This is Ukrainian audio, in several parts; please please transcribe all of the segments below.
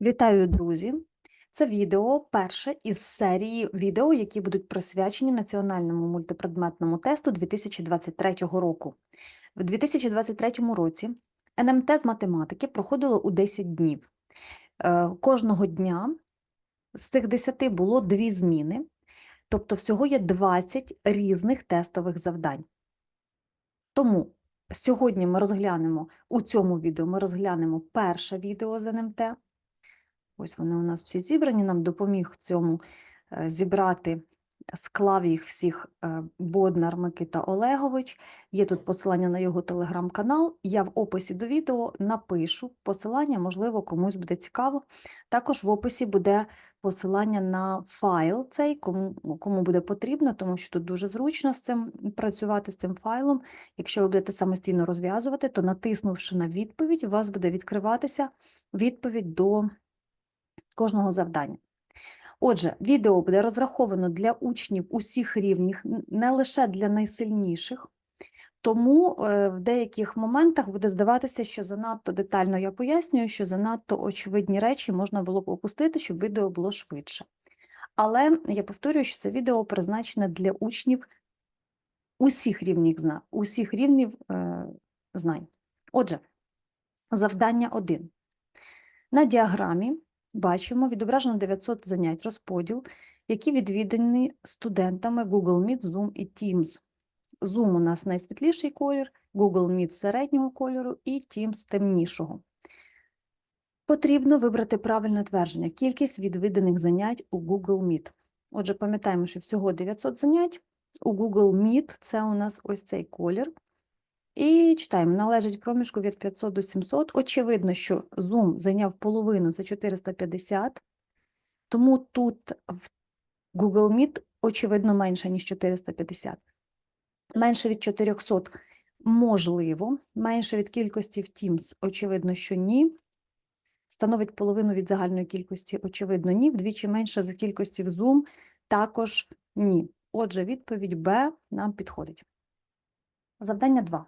Вітаю, друзі! Це відео перше із серії відео, які будуть присвячені національному мультипредметному тесту 2023 року. В 2023 році НМТ з математики проходило у 10 днів. Е, Кожного дня з цих 10 було дві зміни, тобто всього є 20 різних тестових завдань. Тому сьогодні ми розглянемо у цьому відео ми розглянемо перше відео з НМТ. Ось вони у нас всі зібрані. Нам допоміг цьому е, зібрати, склав їх всіх е, Боднар Микита Олегович. Є тут посилання на його телеграм-канал. Я в описі до відео напишу посилання, можливо, комусь буде цікаво. Також в описі буде посилання на файл цей, кому, кому буде потрібно, тому що тут дуже зручно з цим працювати з цим файлом. Якщо ви будете самостійно розв'язувати, то натиснувши на відповідь, у вас буде відкриватися відповідь до кожного завдання. Отже, відео буде розраховано для учнів усіх рівнів, не лише для найсильніших, тому е, в деяких моментах буде здаватися, що занадто детально я пояснюю, що занадто очевидні речі можна було б опустити, щоб відео було швидше. Але я повторюю, що це відео призначене для учнів усіх рівнів, зна- усіх рівнів е, знань. Отже, завдання 1. На діаграмі бачимо відображено 900 занять розподіл, які відвідані студентами Google Meet, Zoom і Teams. Zoom у нас найсвітліший колір, Google Meet середнього кольору і Teams темнішого. Потрібно вибрати правильне твердження, кількість відвіданих занять у Google Meet. Отже, пам'ятаємо, що всього 900 занять. У Google Meet це у нас ось цей колір. І читаємо, належить проміжку від 500 до 700. Очевидно, що Zoom зайняв половину, це 450. Тому тут в Google Meet, очевидно, менше, ніж 450. Менше від 400 можливо, менше від кількості в Teams, очевидно, що ні. Становить половину від загальної кількості, очевидно, ні. Вдвічі менше за кількості в Zoom, також ні. Отже, відповідь Б нам підходить. Завдання 2.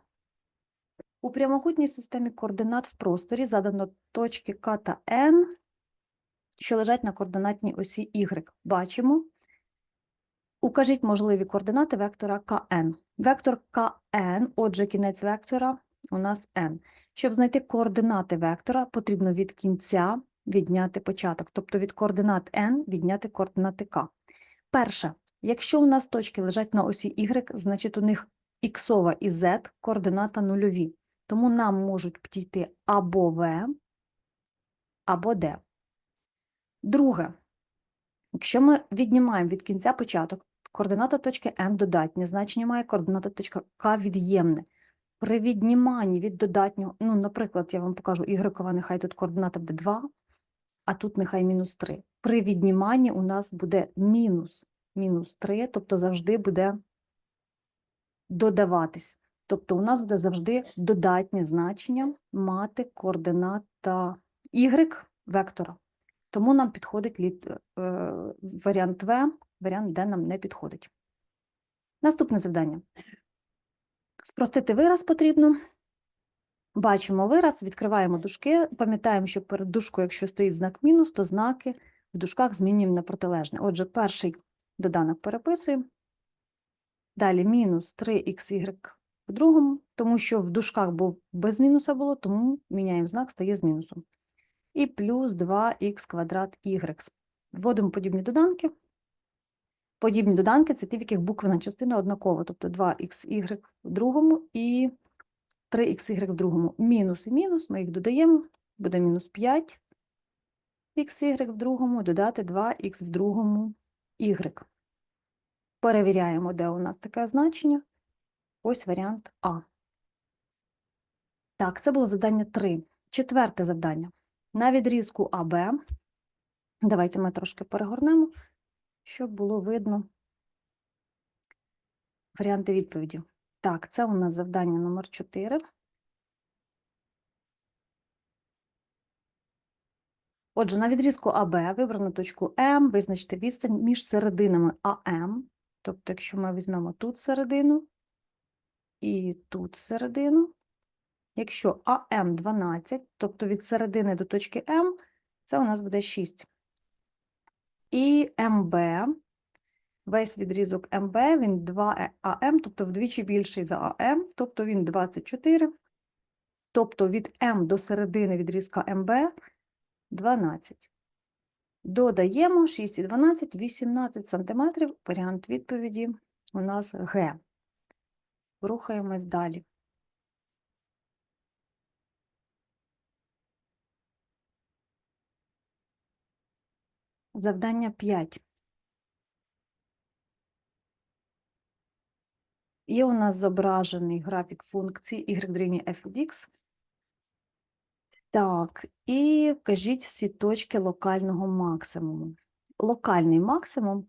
У прямокутній системі координат в просторі задано точки К та N, що лежать на координатній осі Y. Бачимо. Укажіть можливі координати вектора КН. Вектор КН, отже, кінець вектора у нас n. Щоб знайти координати вектора, потрібно від кінця відняти початок, тобто від координат n відняти координати k. Перше, якщо у нас точки лежать на осі y, значить у них іксова і z координата нульові. Тому нам можуть підійти або v, або d. Друге, якщо ми віднімаємо від кінця початок, координата точки m додатнє, значення має координата точка k від'ємне. При відніманні від додатнього, ну, наприклад, я вам покажу ігрекова, нехай тут координата буде 2, а тут нехай мінус 3. При відніманні у нас буде мінус, мінус 3, тобто завжди буде додаватись. Тобто у нас буде завжди додатнє значення мати координата y вектора. Тому нам підходить літ, е, варіант В, варіант Д нам не підходить. Наступне завдання. Спростити вираз потрібно. Бачимо вираз, відкриваємо дужки. Пам'ятаємо, що перед дужкою, якщо стоїть знак мінус, то знаки в дужках змінюємо на протилежне. Отже, перший доданок переписуємо. Далі мінус 3xy в другому, тому що в дужках був без мінуса було, тому міняємо знак, стає з мінусом. І плюс 2х квадрат y. Вводимо подібні доданки. Подібні доданки це ті, в яких буквена частина однакова, тобто 2xy в другому і 3xy в другому. Мінус і мінус, ми їх додаємо, буде мінус 5 xy в другому, додати 2х в другому y. Перевіряємо, де у нас таке значення. Ось варіант А. Так, це було завдання 3. Четверте завдання. На відрізку АБ, давайте ми трошки перегорнемо, щоб було видно варіанти відповіді. Так, це у нас завдання номер 4. Отже, на відрізку АБ вибрано точку М, визначте відстань між серединами АМ. Тобто, якщо ми візьмемо тут середину і тут середину, якщо АМ 12, тобто від середини до точки М Це у нас буде 6. І МБ, весь відрізок МБ, він 2 АМ, тобто вдвічі більший за АМ, тобто він 24. Тобто від М до середини відрізка МБ 12. Додаємо 6 і 12, 18 см. Варіант відповіді у нас Г. Рухаємось далі. Завдання 5. Є у нас зображений графік функції y дорівнює f від x. Так, і вкажіть всі точки локального максимуму. Локальний максимум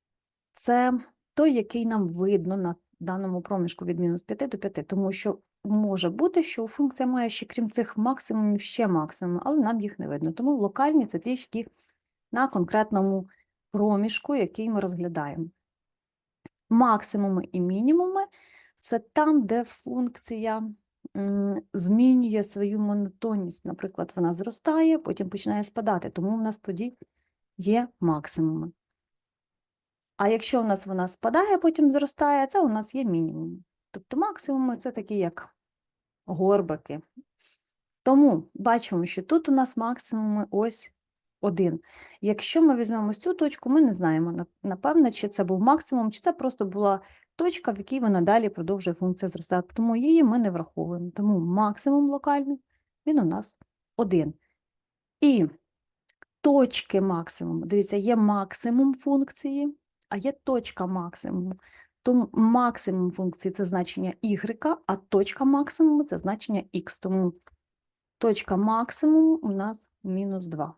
– це той, який нам видно на даному проміжку від мінус 5 до 5, тому що може бути, що функція має ще, крім цих максимумів, ще максимум, але нам їх не видно. Тому локальні – це ті, які на конкретному проміжку, який ми розглядаємо. Максимуми і мінімуми – це там, де функція змінює свою монотонність. Наприклад, вона зростає, потім починає спадати, тому в нас тоді є максимуми. А якщо у нас вона спадає, потім зростає, це у нас є мінімуми. Тобто максимуми – це такі як горбики. Тому бачимо, що тут у нас максимуми ось 1. Якщо ми візьмемо цю точку, ми не знаємо, на- напевне, чи це був максимум, чи це просто була точка, в якій вона далі продовжує функція зростати. Тому її ми не враховуємо. Тому максимум локальний, він у нас 1. І точки максимуму. Дивіться, є максимум функції, а є точка максимуму. Тому максимум функції – це значення y, а точка максимуму – це значення x. Тому точка максимуму у нас мінус 2.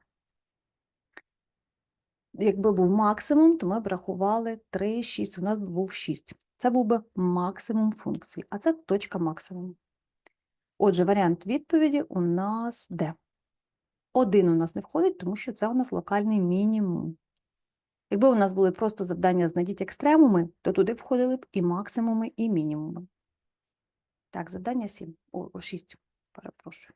Якби був максимум, то ми б рахували 3, 6, у нас був 6. Це був би максимум функції, а це точка максимуму. Отже, варіант відповіді у нас де? Один у нас не входить, тому що це у нас локальний мінімум. Якби у нас були просто завдання «знайдіть екстремуми», то туди входили б і максимуми, і мінімуми. Так, завдання 7, о, 6, перепрошую.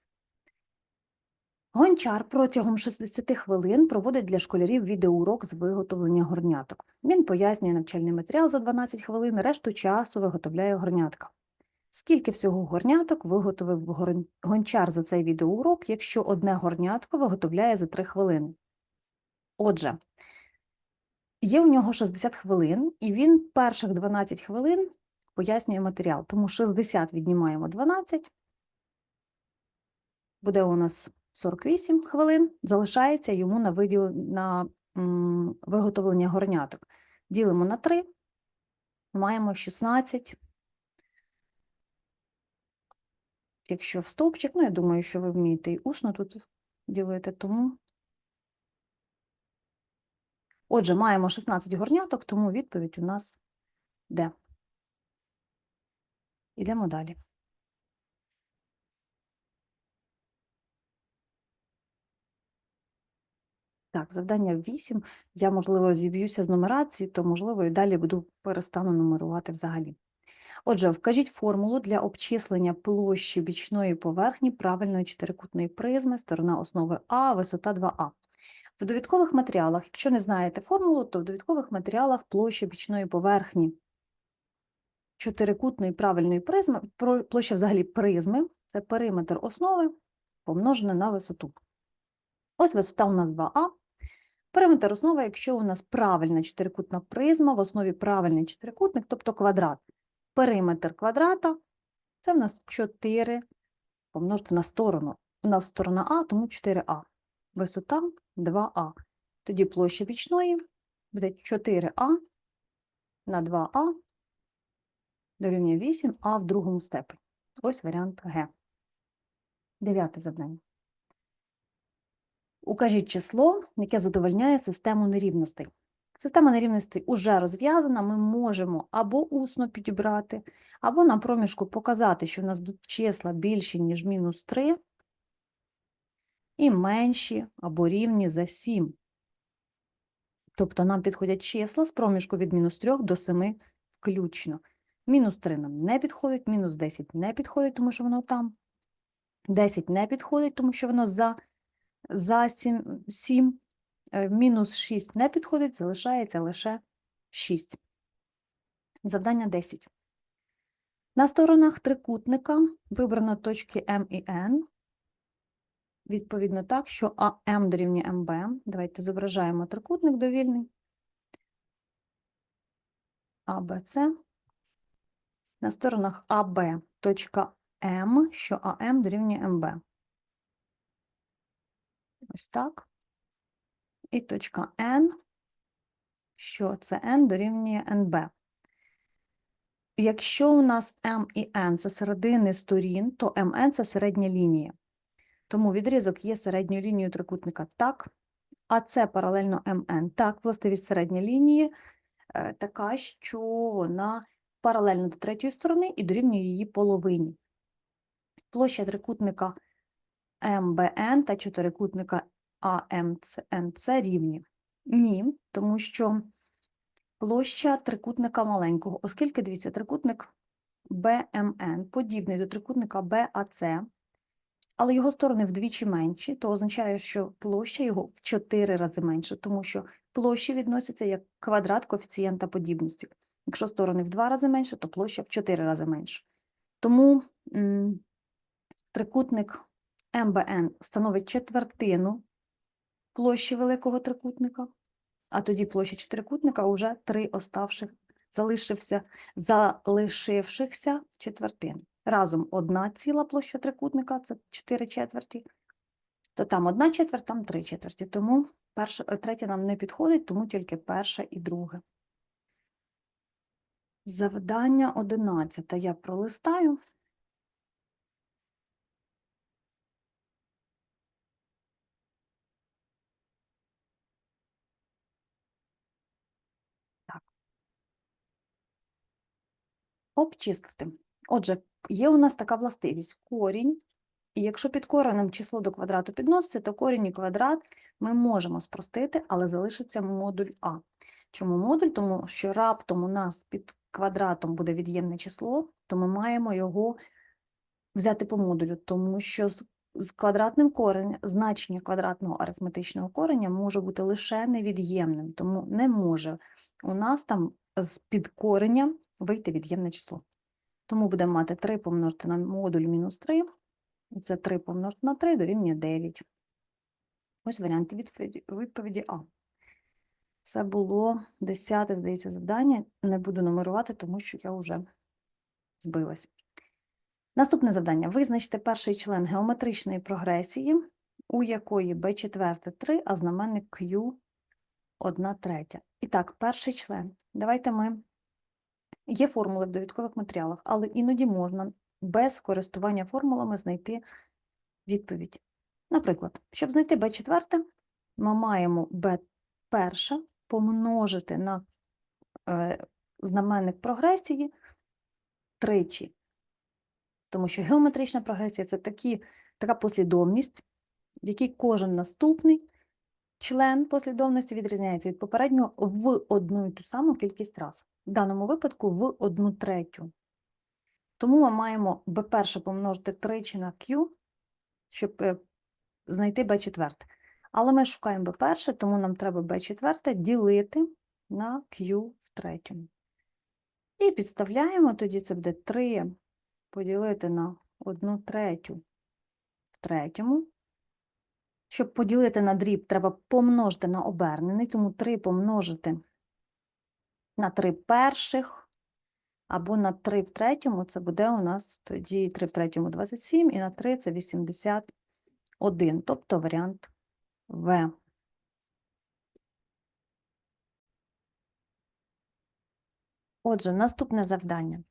Гончар протягом 60 хвилин проводить для школярів відеоурок з виготовлення горняток. Він пояснює навчальний матеріал за 12 хвилин, решту часу виготовляє горнятка. Скільки всього горняток виготовив гончар за цей відеоурок, якщо одне горнятко виготовляє за 3 хвилини? Отже, є у нього 60 хвилин, і він перших 12 хвилин пояснює матеріал. Тому 60 віднімаємо 12, буде у нас 48 хвилин, залишається йому на, виділ... на виготовлення горняток. Ділимо на 3, маємо 16. Якщо в стовпчик, ну, я думаю, що ви вмієте і усно тут ділити, тому. Отже, маємо 16 горняток, тому відповідь у нас де. Ідемо далі. Так, завдання 8. Я, можливо, зіб'юся з нумерації, то, можливо, і далі буду перестану нумерувати взагалі. Отже, вкажіть формулу для обчислення площі бічної поверхні правильної чотирикутної призми, сторона основи А, висота 2А. В довідкових матеріалах, якщо не знаєте формулу, то в довідкових матеріалах площа бічної поверхні чотирикутної правильної призми, площа взагалі призми, це периметр основи помножене на висоту. Ось висота у нас 2А. Периметр основи, якщо у нас правильна чотирикутна призма, в основі правильний чотирикутник, тобто квадрат. Периметр квадрата – це в нас 4 помножити на сторону. У нас сторона А, тому 4А. Висота 2А. Тоді площа бічної буде 4А на 2А дорівнює 8А в другому степені. Ось варіант Г. Дев'яте завдання. Укажіть число, яке задовольняє систему нерівностей. Система нерівностей уже розв'язана, ми можемо або усно підібрати, або на проміжку показати, що в нас тут числа більші, ніж мінус 3, і менші або рівні за 7. Тобто нам підходять числа з проміжку від мінус 3 до 7 включно. Мінус 3 нам не підходить, мінус 10 не підходить, тому що воно там. 10 не підходить, тому що воно за За 7, 7 мінус 6 не підходить, залишається лише 6. Завдання 10. На сторонах трикутника вибрано точки М і Н. Відповідно так, що АМ дорівнює МБ. Давайте зображаємо трикутник довільний. АБЦ. На сторонах АБ точка М, що АМ дорівнює МБ. Ось так. І точка N, що це N дорівнює NB. Якщо у нас M і N це середини сторін, то MN це середня лінія. Тому відрізок є середньою лінією трикутника так, а це паралельно МН. Так, властивість середньої лінії е, така, що вона паралельно до третьої сторони і дорівнює її половині. Площа трикутника МБН та чотирикутника АМЦНЦ рівні. Ні, тому що площа трикутника маленького, оскільки, дивіться, трикутник БМН подібний до трикутника БАЦ, але його сторони вдвічі менші, то означає, що площа його в 4 рази менша, тому що площі відносяться як квадрат коефіцієнта подібності. Якщо сторони в 2 рази менше, то площа в 4 рази менша. Тому трикутник МБН становить четвертину площі великого трикутника, а тоді площа чотирикутника вже три оставших, залишився, залишившихся четвертин. Разом одна ціла площа трикутника це 4 четверті, то там одна четверть, там три четверті. Тому перша, е, третя нам не підходить, тому тільки перша і друга. Завдання 11 я пролистаю. Так. Обчислити. Отже, є у нас така властивість корінь, і якщо під коренем число до квадрату підноситься, то корінь і квадрат ми можемо спростити, але залишиться модуль А. Чому модуль? Тому що раптом у нас під квадратом буде від'ємне число, то ми маємо його взяти по модулю, тому що з, квадратним коренем значення квадратного арифметичного кореня може бути лише невід'ємним, тому не може у нас там з під кореня вийти від'ємне число. Тому будемо мати 3 помножити на модуль мінус 3, і це 3 помножити на 3 дорівнює 9. Ось варіант відповіді, відповіді А. Це було 10, здається, завдання. Не буду нумерувати, тому що я вже збилась. Наступне завдання. Визначте перший член геометричної прогресії, у якої b4 3, а знаменник Q 1 третя. І так, перший член. Давайте ми. Є формули в довідкових матеріалах, але іноді можна без користування формулами знайти відповідь. Наприклад, щоб знайти b4, ми маємо b перше помножити на е, знаменник прогресії тричі. Тому що геометрична прогресія це такі, така послідовність, в якій кожен наступний член послідовності відрізняється від попереднього в одну і ту саму кількість раз. В даному випадку в одну третю. Тому ми маємо b1 помножити тричі на q, щоб е, знайти b4. Але ми шукаємо b1, тому нам треба b4 ділити на q в третьому. І підставляємо, тоді це буде 3 поділити на 1 третю в третьому. Щоб поділити на дріб, треба помножити на обернений, тому 3 помножити на 3 перших, або на 3 в третьому, це буде у нас тоді 3 в третьому 27, і на 3 це 81, тобто варіант В. Отже, наступне завдання.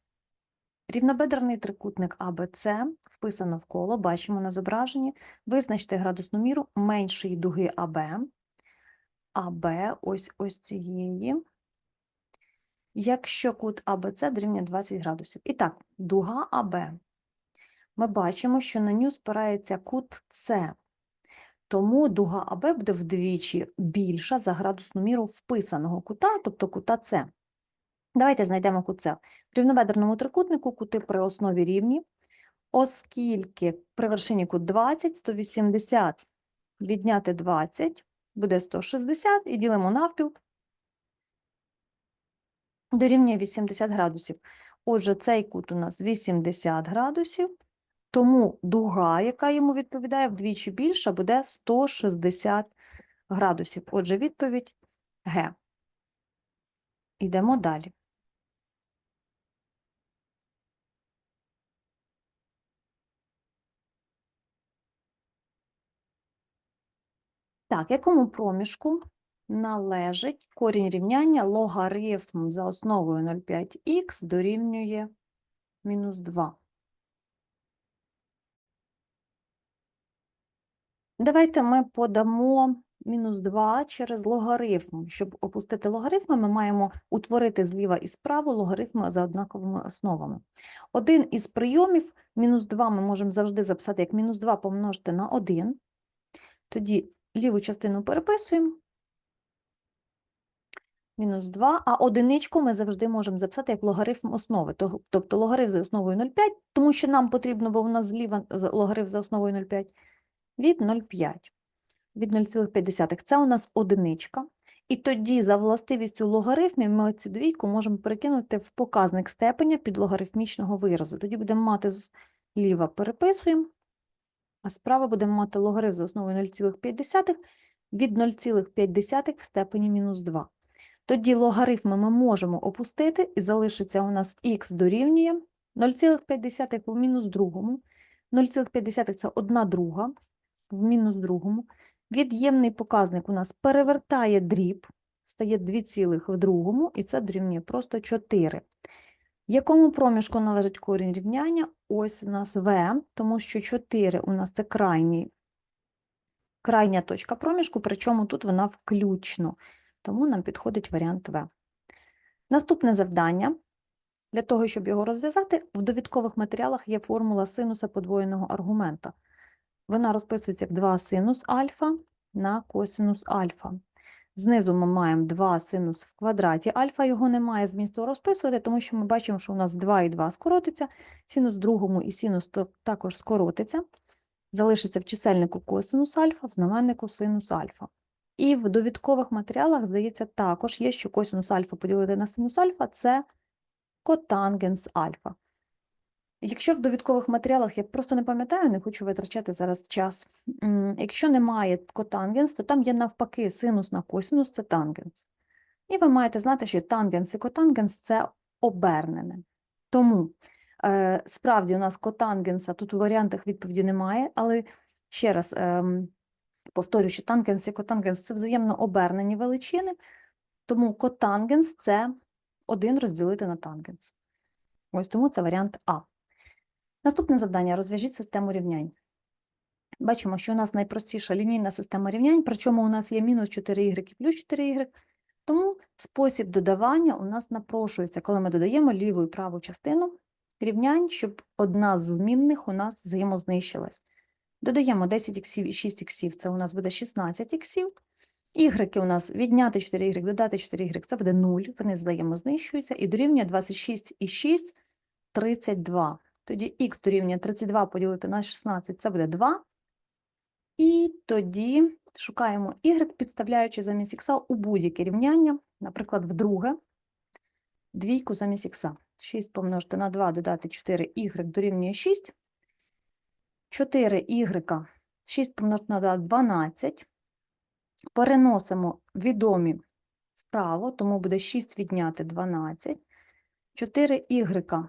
Рівнобедрений трикутник АБЦ вписано в коло, бачимо на зображенні. Визначте градусну міру меншої дуги АБ, АБ ось ось цієї, якщо кут АБЦ дорівнює 20 градусів. І так, дуга АБ. Ми бачимо, що на нього спирається кут С, тому дуга АБ буде вдвічі більша за градусну міру вписаного кута, тобто кута С. Давайте знайдемо кут В рівнобедреному трикутнику кути при основі рівні, оскільки при вершині кут 20, 180 відняти 20, буде 160, і ділимо навпіл, дорівнює 80 градусів. Отже, цей кут у нас 80 градусів, тому дуга, яка йому відповідає, вдвічі більша, буде 160 градусів. Отже, відповідь Г. Йдемо далі. Так, якому проміжку належить корінь рівняння логарифм за основою 0,5х дорівнює мінус 2? Давайте ми подамо мінус 2 через логарифм. Щоб опустити логарифми, ми маємо утворити зліва і справа логарифми за однаковими основами. Один із прийомів мінус 2 ми можемо завжди записати як мінус 2 помножити на 1. Тоді ліву частину переписуємо. Мінус 2, а одиничку ми завжди можемо записати як логарифм основи, тобто логарифм за основою 0,5, тому що нам потрібно, бо у нас зліва логарифм за основою 0,5, від 0,5, від 0,5. Це у нас одиничка. І тоді за властивістю логарифмів ми цю двійку можемо перекинути в показник степеня підлогарифмічного виразу. Тоді будемо мати зліва переписуємо, справа будемо мати логарифм за основою 0,5 від 0,5 в степені мінус 2. Тоді логарифми ми можемо опустити, і залишиться у нас х дорівнює 0,5 в мінус другому. 0,5 – це 1 друга в мінус другому. Від'ємний показник у нас перевертає дріб, стає 2 цілих в другому, і це дорівнює просто 4. Якому проміжку належить корінь рівняння? Ось у нас В, тому що 4 у нас це крайній, крайня точка проміжку, причому тут вона включно, тому нам підходить варіант В. Наступне завдання. Для того, щоб його розв'язати, в довідкових матеріалах є формула синуса подвоєного аргумента. Вона розписується як 2 синус альфа на косинус альфа. Знизу ми маємо 2 синус в квадраті альфа, його немає змісту розписувати, тому що ми бачимо, що у нас 2 і 2 скоротиться, синус другому і синус також скоротиться. Залишиться в чисельнику косинус альфа, в знаменнику синус альфа. І в довідкових матеріалах, здається, також є, що косинус альфа поділити на синус альфа – це котангенс альфа. Якщо в довідкових матеріалах, я просто не пам'ятаю, не хочу витрачати зараз час. Якщо немає котангенс, то там є навпаки синус на косинус – це тангенс. І ви маєте знати, що тангенс і котангенс – це обернене. Тому е, справді у нас котангенса тут у варіантах відповіді немає, але ще раз ем, повторюю, що тангенс і котангенс – це взаємно обернені величини, тому котангенс – це 1 розділити на тангенс. Ось тому це варіант А. Наступне завдання – розв'яжіть систему рівнянь. Бачимо, що у нас найпростіша лінійна система рівнянь, причому у нас є мінус 4y і плюс 4y, тому спосіб додавання у нас напрошується, коли ми додаємо ліву і праву частину рівнянь, щоб одна з змінних у нас взаємознищилась. Додаємо 10 іксів і 6 іксів, це у нас буде 16 іксів. Ігреки у нас відняти 4y, додати 4y, це буде 0, вони взаємознищуються, і дорівнює 26 і 6 – 32. Тоді х дорівнює 32 поділити на 16, це буде 2. І тоді шукаємо y, підставляючи замість х у будь-яке рівняння, наприклад, в друге, двійку замість х. 6 помножити на 2, додати 4y дорівнює 6. 4y, 6 помножити на 2 – 12. Переносимо відомі вправо, тому буде 6 відняти 12. 4y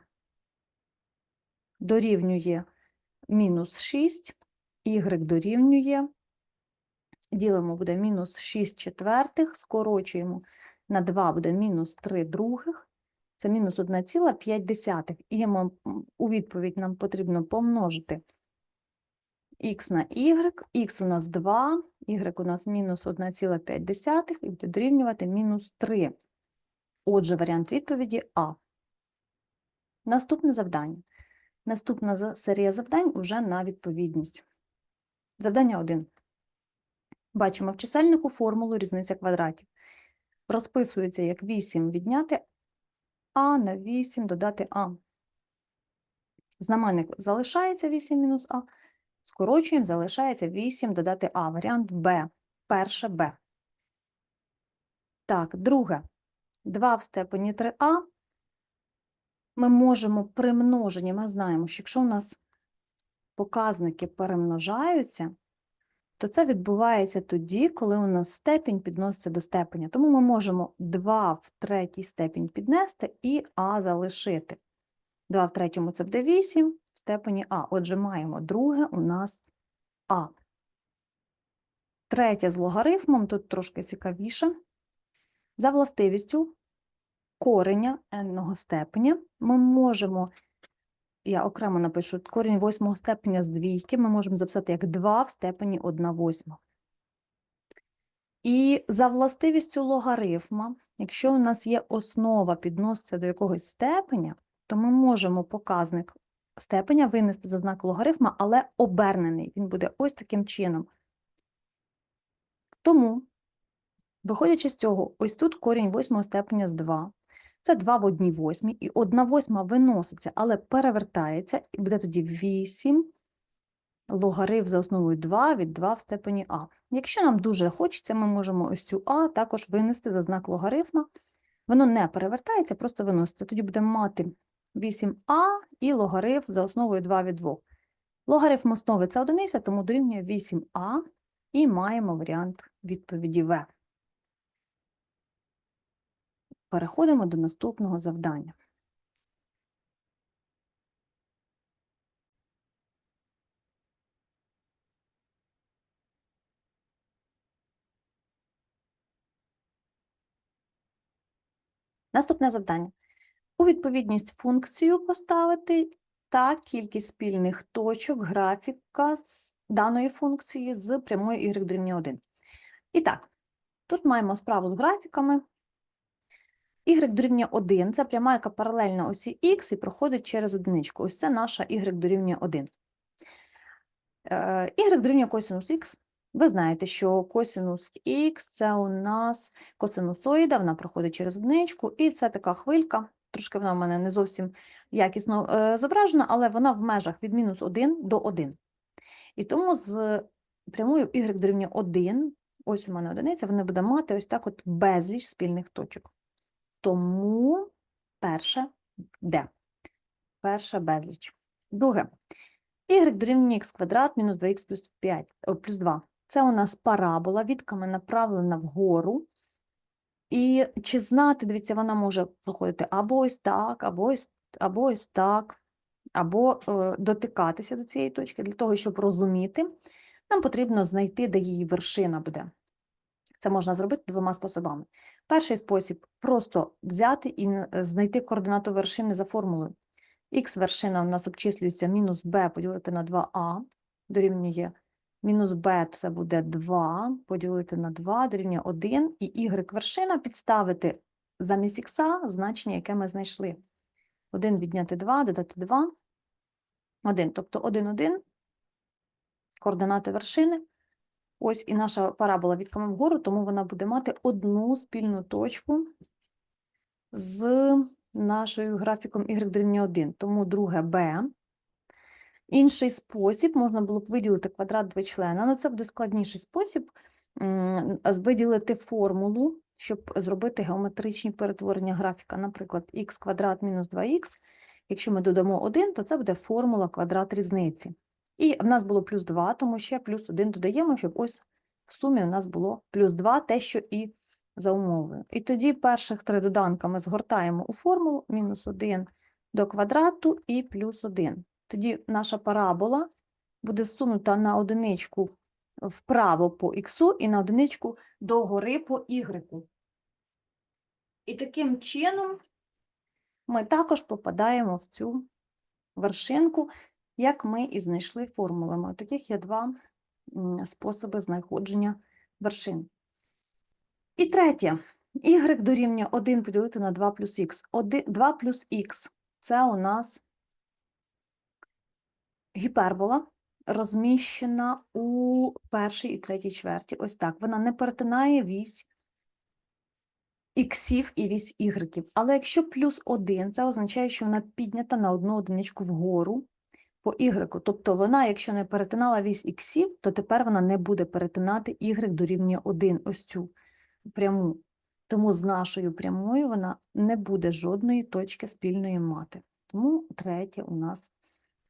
дорівнює мінус 6, y дорівнює, ділимо буде мінус 6 четвертих, скорочуємо на 2 буде мінус 3 других, це мінус 1,5. І у відповідь нам потрібно помножити х на y, х у нас 2, y у нас мінус 1,5 і буде дорівнювати мінус 3. Отже, варіант відповіді А. Наступне завдання. Наступна серія завдань уже на відповідність. Завдання 1. Бачимо в чисельнику формулу різниця квадратів. Розписується як 8 відняти а на 8 додати а. Знаменник залишається 8 мінус а. Скорочуємо, залишається 8 додати А. Варіант Б. Перше Б. Так, друге. 2 в степені 3А. Ми можемо при множенні, ми знаємо, що якщо у нас показники перемножаються, то це відбувається тоді, коли у нас степінь підноситься до степеня. Тому ми можемо 2 в третій степінь піднести і А залишити. 2 в третьому це буде 8 в степені А. Отже, маємо друге у нас А. Третє з логарифмом, тут трошки цікавіше. За властивістю кореня n степеня ми можемо, я окремо напишу, корінь восьмого степеня з двійки ми можемо записати як 2 в степені 1 восьма. І за властивістю логарифма, якщо у нас є основа підноситься до якогось степеня, то ми можемо показник степеня винести за знак логарифма, але обернений. Він буде ось таким чином. Тому, виходячи з цього, ось тут корінь восьмого степеня з 2. Це 2 в 1 восьмій, і 1 восьма виноситься, але перевертається, і буде тоді 8 логарифм за основою 2 від 2 в степені А. Якщо нам дуже хочеться, ми можемо ось цю А також винести за знак логарифма. Воно не перевертається, просто виноситься. Тоді будемо мати 8а і логарифм за основою 2 від 2. Логарифм основи це одиниця, тому дорівнює 8а і маємо варіант відповіді В. Переходимо до наступного завдання. Наступне завдання. У відповідність функцію поставити та кількість спільних точок графіка з даної функції з прямою y дорівнює 1. І так, тут маємо справу з графіками. Y дорівнює 1 – це пряма, яка паралельна осі x і проходить через одиничку. Ось це наша y дорівнює 1. Е, y дорівнює косинус x. Ви знаєте, що косинус х – це у нас косинусоїда, вона проходить через одиничку, і це така хвилька, трошки вона в мене не зовсім якісно е, зображена, але вона в межах від мінус 1 до 1. І тому з прямою y дорівнює 1, ось у мене одиниця, вона буде мати ось так от безліч спільних точок. Тому перше де? Перша безліч. Друге. y дорівнює х квадрат мінус 2х плюс 5, о, плюс 2. Це у нас парабола, відками направлена вгору. І чи знати, дивіться, вона може проходити або ось так, або ось, або ось так, або е, дотикатися до цієї точки. Для того, щоб розуміти, нам потрібно знайти, де її вершина буде. Це можна зробити двома способами. Перший спосіб просто взяти і знайти координату вершини за формулою. Х вершина у нас обчислюється мінус b поділити на 2а, дорівнює мінус b, це буде 2, поділити на 2, дорівнює 1, і y вершина підставити замість х значення, яке ми знайшли. 1 відняти 2, додати 2, 1, тобто 1, 1, координати вершини. Ось і наша парабола відками вгору, тому вона буде мати одну спільну точку з нашою графіком y дорівнює 1, тому друге b. Інший спосіб можна було б виділити квадрат двочлена, але це буде складніший спосіб виділити формулу, щоб зробити геометричні перетворення графіка, наприклад, х квадрат мінус 2х. Якщо ми додамо 1, то це буде формула квадрат різниці. І в нас було плюс 2, тому ще плюс 1 додаємо, щоб ось в сумі у нас було плюс 2, те, що і за умовою. І тоді перших три доданка ми згортаємо у формулу мінус 1 до квадрату і плюс 1. Тоді наша парабола буде сунута на одиничку вправо по х і на одиничку догори по y. І таким чином ми також попадаємо в цю вершинку, як ми і знайшли формулами. Таких є два способи знаходження вершин. І третє. Y дорівнює 1 поділити на 2 плюс х. 2 плюс х – це у нас гіпербола, розміщена у першій і третій чверті. Ось так. Вона не перетинає вісь іксів і вісь ігреків. Але якщо плюс 1, це означає, що вона піднята на одну одиничку вгору по y. Тобто вона, якщо не перетинала вісь іксів, то тепер вона не буде перетинати y дорівнює 1, ось цю пряму. Тому з нашою прямою вона не буде жодної точки спільної мати. Тому третє у нас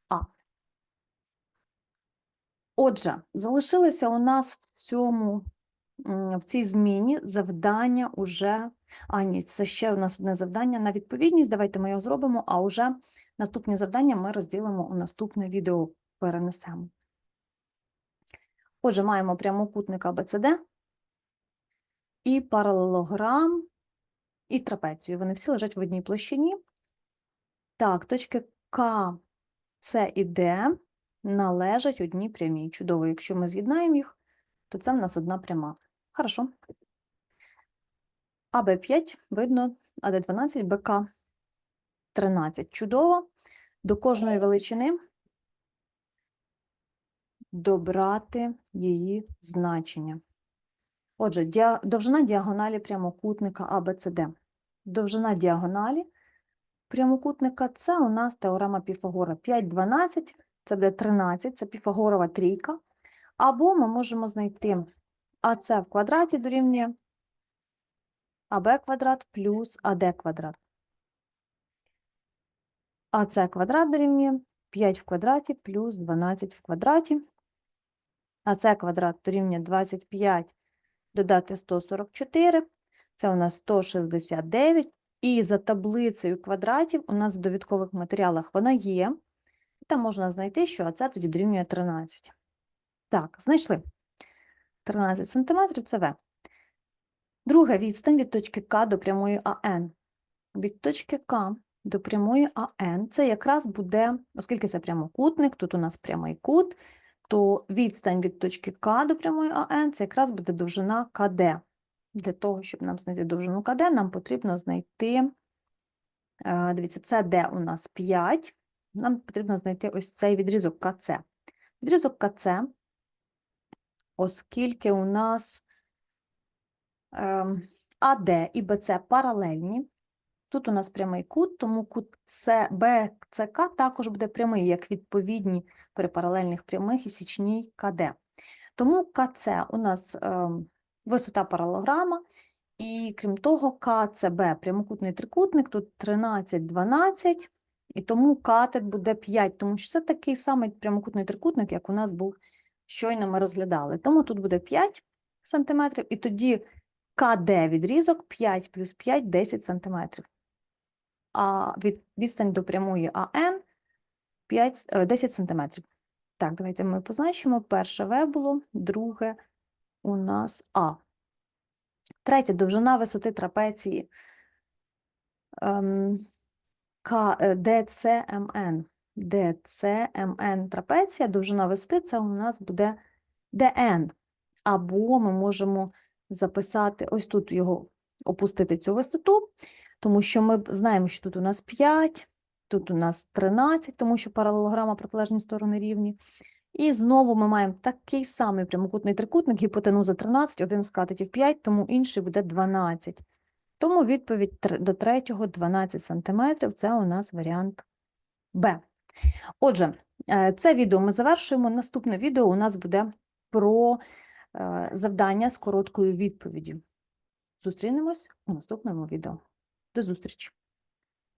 А. Отже, залишилося у нас в цьому, в цій зміні завдання уже, а ні, це ще у нас одне завдання на відповідність, давайте ми його зробимо, а уже наступні завдання ми розділимо у наступне відео, перенесемо. Отже, маємо прямокутник ABCD і паралелограм, і трапецію. Вони всі лежать в одній площині. Так, точки К, С і Д належать одній прямій. Чудово, якщо ми з'єднаємо їх, то це в нас одна пряма. Хорошо. АБ5 видно, АД12, БК 13. Чудово. До кожної величини добрати її значення. Отже, діа- довжина діагоналі прямокутника АБЦД. Довжина діагоналі прямокутника це у нас теорема Піфагора 5, 12, це буде 13, це Піфагорова трійка. Або ми можемо знайти АЦ в квадраті дорівнює АБ квадрат плюс АД квадрат. АЦ квадрат дорівнює 5 в квадраті плюс 12 в квадраті. АЦ квадрат дорівнює 25 додати 144, це у нас 169. І за таблицею квадратів у нас в довідкових матеріалах вона є. І там можна знайти, що АЦ тоді дорівнює 13. Так, знайшли. 13 см це В. Друга відстань від точки К до прямої АН. Від точки К до прямої АН це якраз буде, оскільки це прямокутник, тут у нас прямий кут, то відстань від точки К до прямої АН це якраз буде довжина КД. Для того, щоб нам знайти довжину КД, нам потрібно знайти, е, дивіться, це Д у нас 5, нам потрібно знайти ось цей відрізок КЦ. Відрізок КЦ, оскільки у нас ем, АД і БЦ паралельні, тут у нас прямий кут, тому кут БЦК також буде прямий, як відповідні при паралельних прямих і січній КД. Тому КЦ у нас ем, висота паралограма, і крім того, КЦБ прямокутний трикутник, тут 13, 12, і тому катет буде 5, тому що це такий самий прямокутний трикутник, як у нас був щойно ми розглядали. Тому тут буде 5 см, і тоді КД відрізок 5 плюс 5 – 10 см. А від, відстань до прямої АН 5, е, 10 см. Так, давайте ми позначимо. Перше В було, друге у нас А. Третє довжина висоти трапеції ем, ДЦМН трапеція, довжина висоти це у нас буде ДН. Або ми можемо записати, ось тут його опустити цю висоту, тому що ми знаємо, що тут у нас 5, тут у нас 13, тому що паралелограма протилежні сторони рівні. І знову ми маємо такий самий прямокутний трикутник, гіпотенуза 13, один з катетів 5, тому інший буде 12. Тому відповідь до третього 12 см – це у нас варіант Б. Отже, е, це відео ми завершуємо. Наступне відео у нас буде про е, завдання з короткою відповіддю. Зустрінемось у наступному відео. До зустрічі!